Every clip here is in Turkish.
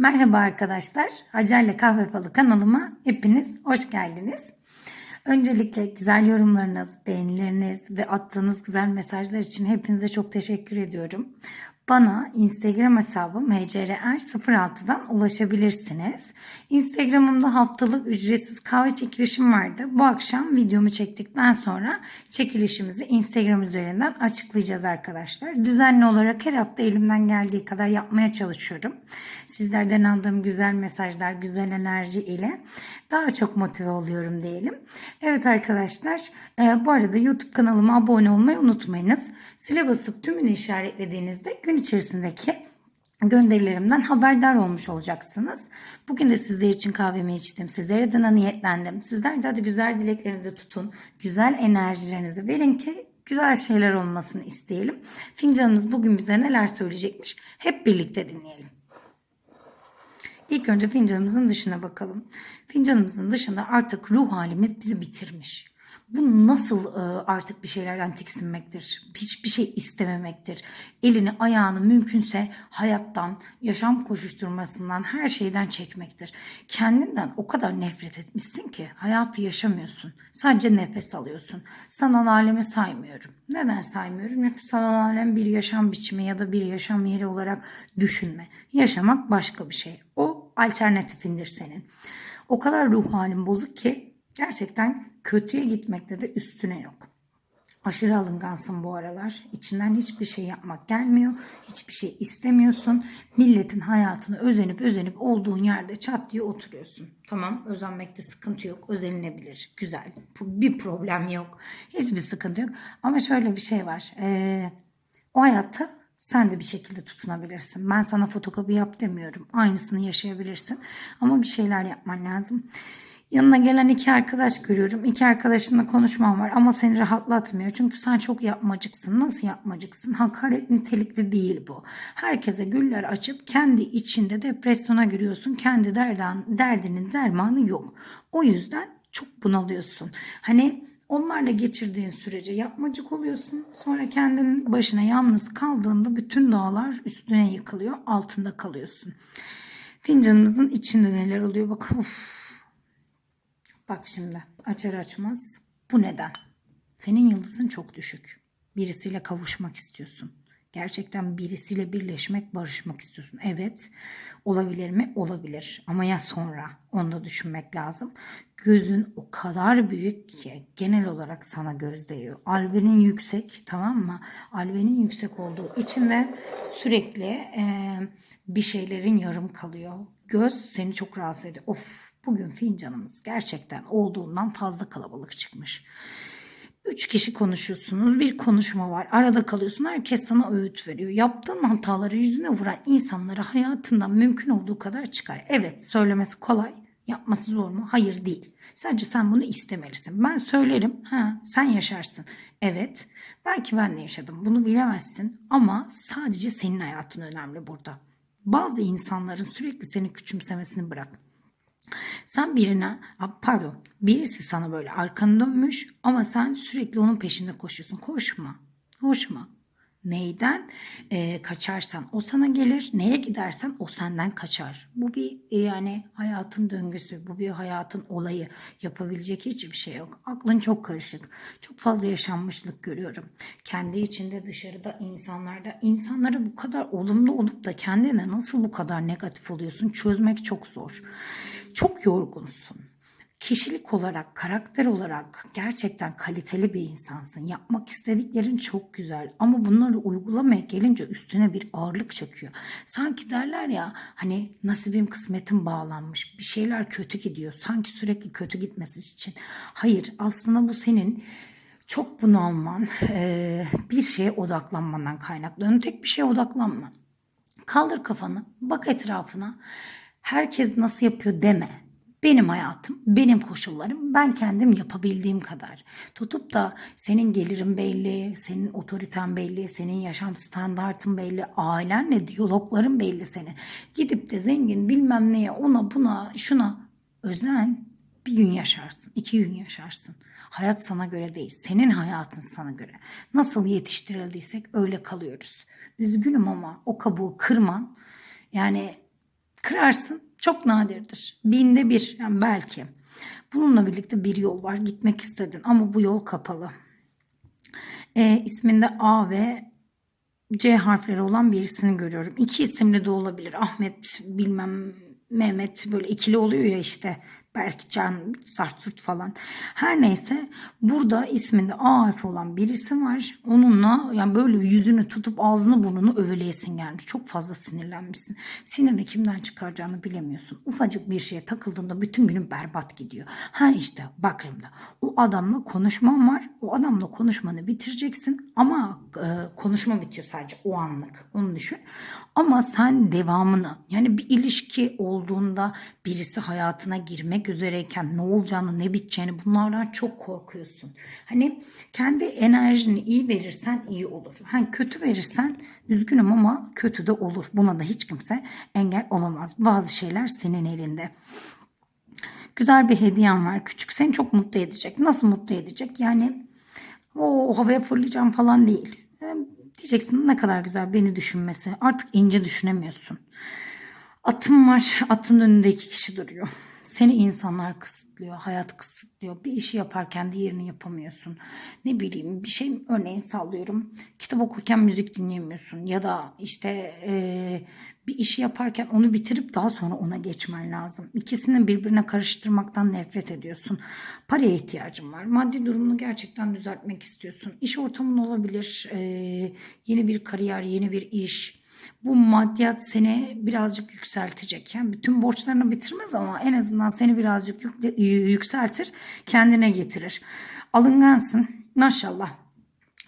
Merhaba arkadaşlar. Hacer'le Kahve Falı kanalıma hepiniz hoş geldiniz. Öncelikle güzel yorumlarınız, beğenileriniz ve attığınız güzel mesajlar için hepinize çok teşekkür ediyorum. Bana Instagram hesabım hcrr06'dan ulaşabilirsiniz. Instagram'ımda haftalık ücretsiz kahve çekilişim vardı. Bu akşam videomu çektikten sonra çekilişimizi Instagram üzerinden açıklayacağız arkadaşlar. Düzenli olarak her hafta elimden geldiği kadar yapmaya çalışıyorum. Sizlerden aldığım güzel mesajlar, güzel enerji ile daha çok motive oluyorum diyelim. Evet arkadaşlar e, bu arada YouTube kanalıma abone olmayı unutmayınız. Zile basıp tümünü işaretlediğinizde gün içerisindeki gönderilerimden haberdar olmuş olacaksınız. Bugün de sizler için kahvemi içtim. Sizlere adına niyetlendim. Sizler de hadi güzel dileklerinizi tutun. Güzel enerjilerinizi verin ki güzel şeyler olmasını isteyelim. Fincanımız bugün bize neler söyleyecekmiş hep birlikte dinleyelim. İlk önce fincanımızın dışına bakalım. Fincanımızın dışında artık ruh halimiz bizi bitirmiş. Bu nasıl e, artık bir şeylerden tiksinmektir? Hiçbir şey istememektir. Elini ayağını mümkünse hayattan, yaşam koşuşturmasından, her şeyden çekmektir. Kendinden o kadar nefret etmişsin ki hayatı yaşamıyorsun. Sadece nefes alıyorsun. Sanal alemi saymıyorum. Neden saymıyorum? Çünkü sanal alem bir yaşam biçimi ya da bir yaşam yeri olarak düşünme. Yaşamak başka bir şey. O alternatifindir senin. O kadar ruh halin bozuk ki gerçekten kötüye gitmekte de üstüne yok. Aşırı alıngansın bu aralar. İçinden hiçbir şey yapmak gelmiyor. Hiçbir şey istemiyorsun. Milletin hayatını özenip özenip olduğun yerde çat diye oturuyorsun. Tamam özenmekte sıkıntı yok. Özenilebilir. Güzel. Bir problem yok. Hiçbir sıkıntı yok. Ama şöyle bir şey var. Ee, o hayatta sen de bir şekilde tutunabilirsin. Ben sana fotokopi yap demiyorum. Aynısını yaşayabilirsin. Ama bir şeyler yapman lazım. Yanına gelen iki arkadaş görüyorum. İki arkadaşınla konuşmam var ama seni rahatlatmıyor. Çünkü sen çok yapmacıksın. Nasıl yapmacıksın? Hakaret nitelikli değil bu. Herkese güller açıp kendi içinde depresyona giriyorsun. Kendi derdan, derdinin dermanı yok. O yüzden çok bunalıyorsun. Hani onlarla geçirdiğin sürece yapmacık oluyorsun. Sonra kendinin başına yalnız kaldığında bütün dağlar üstüne yıkılıyor. Altında kalıyorsun. Fincanımızın içinde neler oluyor? Bak of Bak şimdi açar açmaz bu neden? Senin yıldızın çok düşük. Birisiyle kavuşmak istiyorsun. Gerçekten birisiyle birleşmek, barışmak istiyorsun. Evet, olabilir mi? Olabilir. Ama ya sonra? Onu da düşünmek lazım. Gözün o kadar büyük ki genel olarak sana göz değiyor. Albenin yüksek, tamam mı? Albenin yüksek olduğu için de sürekli e, bir şeylerin yarım kalıyor. Göz seni çok rahatsız ediyor. Of Bugün fincanımız gerçekten olduğundan fazla kalabalık çıkmış. Üç kişi konuşuyorsunuz. Bir konuşma var. Arada kalıyorsun. Herkes sana öğüt veriyor. Yaptığın hataları yüzüne vuran insanlara hayatından mümkün olduğu kadar çıkar. Evet söylemesi kolay. Yapması zor mu? Hayır değil. Sadece sen bunu istemelisin. Ben söylerim. Ha, sen yaşarsın. Evet. Belki ben de yaşadım. Bunu bilemezsin. Ama sadece senin hayatın önemli burada. Bazı insanların sürekli seni küçümsemesini bırak. Sen birine pardon birisi sana böyle arkanı dönmüş ama sen sürekli onun peşinde koşuyorsun. Koşma. Koşma. Neyden e, kaçarsan o sana gelir. Neye gidersen o senden kaçar. Bu bir e, yani hayatın döngüsü. Bu bir hayatın olayı. Yapabilecek hiçbir şey yok. Aklın çok karışık. Çok fazla yaşanmışlık görüyorum. Kendi içinde dışarıda insanlarda insanlara bu kadar olumlu olup da kendine nasıl bu kadar negatif oluyorsun çözmek çok zor. Çok yorgunsun kişilik olarak, karakter olarak gerçekten kaliteli bir insansın. Yapmak istediklerin çok güzel ama bunları uygulamaya gelince üstüne bir ağırlık çöküyor. Sanki derler ya hani nasibim kısmetim bağlanmış bir şeyler kötü gidiyor. Sanki sürekli kötü gitmesi için. Hayır aslında bu senin çok bunalman, bir şeye odaklanmandan kaynaklı. tek bir şeye odaklanma. Kaldır kafanı, bak etrafına. Herkes nasıl yapıyor deme benim hayatım, benim koşullarım, ben kendim yapabildiğim kadar. Tutup da senin gelirin belli, senin otoriten belli, senin yaşam standartın belli, ailenle diyalogların belli senin. Gidip de zengin bilmem neye, ona buna, şuna özen bir gün yaşarsın, iki gün yaşarsın. Hayat sana göre değil, senin hayatın sana göre. Nasıl yetiştirildiysek öyle kalıyoruz. Üzgünüm ama o kabuğu kırman, yani Kırarsın. Çok nadirdir. Binde bir yani belki. Bununla birlikte bir yol var. Gitmek istedin ama bu yol kapalı. E, isminde A ve C harfleri olan birisini görüyorum. İki isimli de olabilir. Ahmet bilmem Mehmet böyle ikili oluyor ya işte. Belki Can, Sartsurt falan. Her neyse burada isminde A harfi olan birisi var. Onunla yani böyle yüzünü tutup ağzını burnunu öveleyesin gelmiş. Çok fazla sinirlenmişsin. Sinirini kimden çıkaracağını bilemiyorsun. Ufacık bir şeye takıldığında bütün günün berbat gidiyor. Ha işte bakırım da o adamla konuşman var. O adamla konuşmanı bitireceksin ama e, konuşma bitiyor sadece o anlık. Onu düşün. Ama sen devamını yani bir ilişki olduğunda birisi hayatına girmek üzereyken ne olacağını ne biteceğini bunlardan çok korkuyorsun. Hani kendi enerjini iyi verirsen iyi olur. Hani kötü verirsen üzgünüm ama kötü de olur. Buna da hiç kimse engel olamaz. Bazı şeyler senin elinde. Güzel bir hediyen var. Küçük seni çok mutlu edecek. Nasıl mutlu edecek? Yani o havaya fırlayacağım falan değil. Diyeceksin ne kadar güzel beni düşünmesi. Artık ince düşünemiyorsun. Atım var. Atın önünde iki kişi duruyor. Seni insanlar kısıtlıyor, hayat kısıtlıyor. Bir işi yaparken diğerini yapamıyorsun. Ne bileyim bir şey örneğin sallıyorum. Kitap okurken müzik dinleyemiyorsun. Ya da işte eee, bir işi yaparken onu bitirip daha sonra ona geçmen lazım. İkisini birbirine karıştırmaktan nefret ediyorsun. Paraya ihtiyacın var. Maddi durumunu gerçekten düzeltmek istiyorsun. İş ortamın olabilir. eee, yeni bir kariyer, yeni bir iş. Bu maddiyat seni birazcık yükseltecek. Yani bütün borçlarını bitirmez ama en azından seni birazcık yükseltir, kendine getirir. Alıngansın maşallah.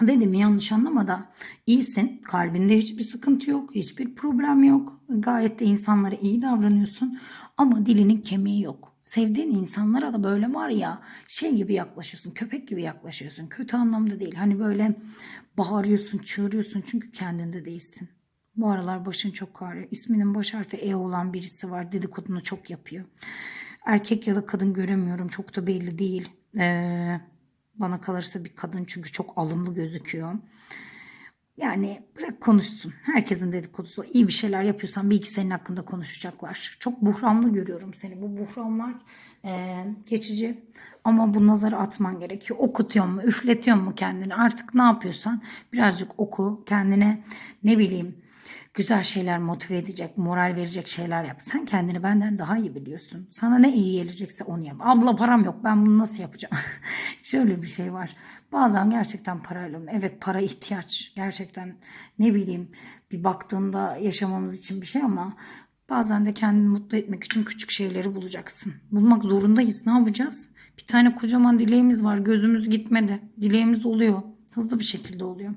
Dedim yanlış anlama da iyisin. Kalbinde hiçbir sıkıntı yok. Hiçbir problem yok. Gayet de insanlara iyi davranıyorsun. Ama dilinin kemiği yok. Sevdiğin insanlara da böyle var ya şey gibi yaklaşıyorsun. Köpek gibi yaklaşıyorsun. Kötü anlamda değil. Hani böyle bağırıyorsun, çığırıyorsun çünkü kendinde değilsin. Bu aralar başın çok ağrıyor. İsminin baş harfi E olan birisi var. Dedikodunu çok yapıyor. Erkek ya da kadın göremiyorum. Çok da belli değil. Ee, bana kalırsa bir kadın çünkü çok alımlı gözüküyor. Yani bırak konuşsun. Herkesin dedikodusu. İyi bir şeyler yapıyorsan bir iki senin hakkında konuşacaklar. Çok buhranlı görüyorum seni. Bu buhranlar eee, geçici. Ama bu nazarı atman gerekiyor. Okutuyor mu, üfletiyor mu kendini? Artık ne yapıyorsan birazcık oku. Kendine ne bileyim güzel şeyler motive edecek, moral verecek şeyler yap. Sen kendini benden daha iyi biliyorsun. Sana ne iyi gelecekse onu yap. Abla param yok ben bunu nasıl yapacağım? Şöyle bir şey var. Bazen gerçekten parayla evet para ihtiyaç. Gerçekten ne bileyim bir baktığında yaşamamız için bir şey ama bazen de kendini mutlu etmek için küçük şeyleri bulacaksın. Bulmak zorundayız. Ne yapacağız? Bir tane kocaman dileğimiz var. Gözümüz gitmedi. Dileğimiz oluyor. Hızlı bir şekilde oluyor.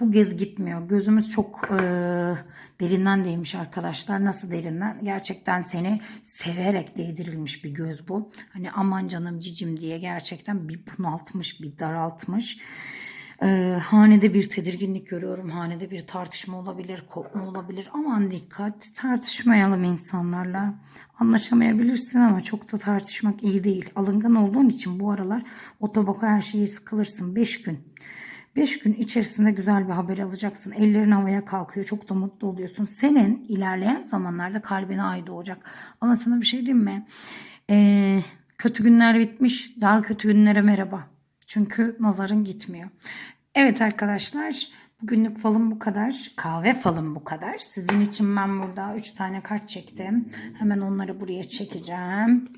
Bu gez gitmiyor. Gözümüz çok e, derinden değmiş arkadaşlar. Nasıl derinden? Gerçekten seni severek değdirilmiş bir göz bu. Hani aman canım cicim diye gerçekten bir bunaltmış, bir daraltmış. E, hanede bir tedirginlik görüyorum. Hanede bir tartışma olabilir, kopma olabilir. Aman dikkat tartışmayalım insanlarla. Anlaşamayabilirsin ama çok da tartışmak iyi değil. Alıngan olduğun için bu aralar o tabaka her şeyi sıkılırsın. 5 gün. 5 gün içerisinde güzel bir haber alacaksın. Ellerin havaya kalkıyor. Çok da mutlu oluyorsun. Senin ilerleyen zamanlarda kalbine ay doğacak. Ama sana bir şey diyeyim mi? Ee, kötü günler bitmiş. Daha kötü günlere merhaba. Çünkü nazarın gitmiyor. Evet arkadaşlar. Bugünlük falım bu kadar. Kahve falım bu kadar. Sizin için ben burada 3 tane kart çektim. Hemen onları buraya çekeceğim.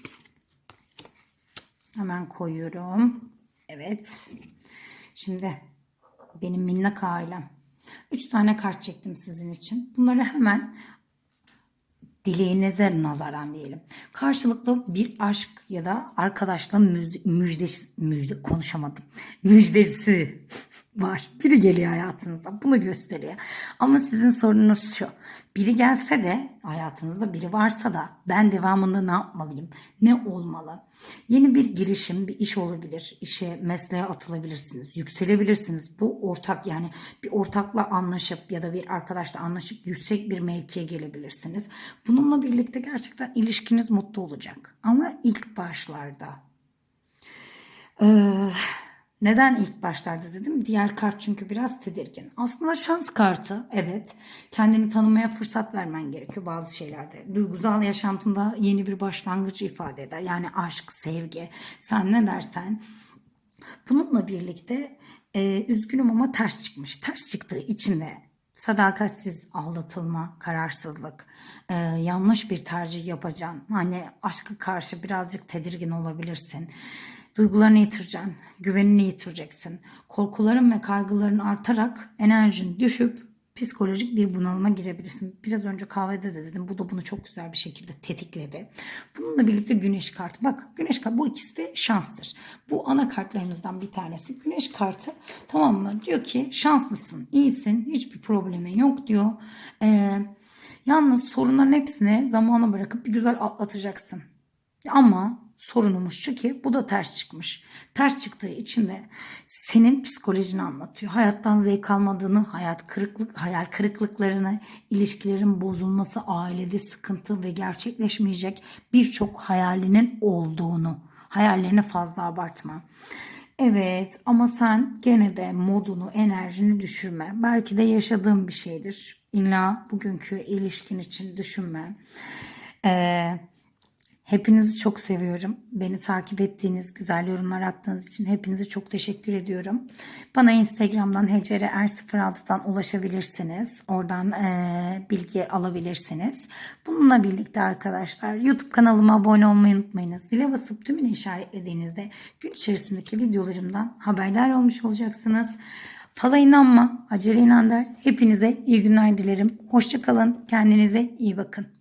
Hemen koyuyorum. Evet. Şimdi benim minnak ailem. Üç tane kart çektim sizin için. Bunları hemen dileğinize nazaran diyelim. Karşılıklı bir aşk ya da arkadaşla müjde, müjdesi, müjde konuşamadım. Müjdesi var. Biri geliyor hayatınıza. Bunu gösteriyor. Ama sizin sorununuz şu. Biri gelse de hayatınızda biri varsa da ben devamında ne yapmalıyım? Ne olmalı? Yeni bir girişim, bir iş olabilir. İşe, mesleğe atılabilirsiniz. Yükselebilirsiniz. Bu ortak yani bir ortakla anlaşıp ya da bir arkadaşla anlaşıp yüksek bir mevkiye gelebilirsiniz. Bununla birlikte gerçekten ilişkiniz mutlu olacak. Ama ilk başlarda. Ee, Neden ilk başlarda dedim? Diğer kart çünkü biraz tedirgin. Aslında şans kartı evet. Kendini tanımaya fırsat vermen gerekiyor bazı şeylerde. Duygusal yaşantında yeni bir başlangıç ifade eder. Yani aşk, sevgi. Sen ne dersen. Bununla birlikte e, üzgünüm ama ters çıkmış. Ters çıktığı için de sadakatsiz aldatılma, kararsızlık, e, yanlış bir tercih yapacaksın. Hani aşka karşı birazcık tedirgin olabilirsin. Duygularını yitireceksin, güvenini yitireceksin. Korkuların ve kaygıların artarak enerjin düşüp psikolojik bir bunalıma girebilirsin. Biraz önce kahvede de dedim. Bu da bunu çok güzel bir şekilde tetikledi. Bununla birlikte güneş kartı. Bak güneş kartı bu ikisi de şanstır. Bu ana kartlarımızdan bir tanesi. Güneş kartı tamam mı? Diyor ki şanslısın, iyisin, hiçbir problemin yok diyor. Ee, yalnız sorunların hepsini zamana bırakıp bir güzel atlatacaksın. Ama sorunumuz şu ki bu da ters çıkmış. Ters çıktığı için de senin psikolojini anlatıyor. Hayattan zevk almadığını, hayat kırıklık, hayal kırıklıklarını, ilişkilerin bozulması, ailede sıkıntı ve gerçekleşmeyecek birçok hayalinin olduğunu. Hayallerini fazla abartma. Evet ama sen gene de modunu, enerjini düşürme. Belki de yaşadığın bir şeydir. İlla bugünkü ilişkin için düşünme. Ee, Hepinizi çok seviyorum. Beni takip ettiğiniz, güzel yorumlar attığınız için hepinize çok teşekkür ediyorum. Bana Instagram'dan hcr06'dan ulaşabilirsiniz. Oradan eee, bilgi alabilirsiniz. Bununla birlikte arkadaşlar YouTube kanalıma abone olmayı unutmayınız. Zile basıp tümünü işaretlediğinizde gün içerisindeki videolarımdan haberdar olmuş olacaksınız. Fala inanma, acele inan der. Hepinize iyi günler dilerim. Hoşçakalın, kendinize iyi bakın.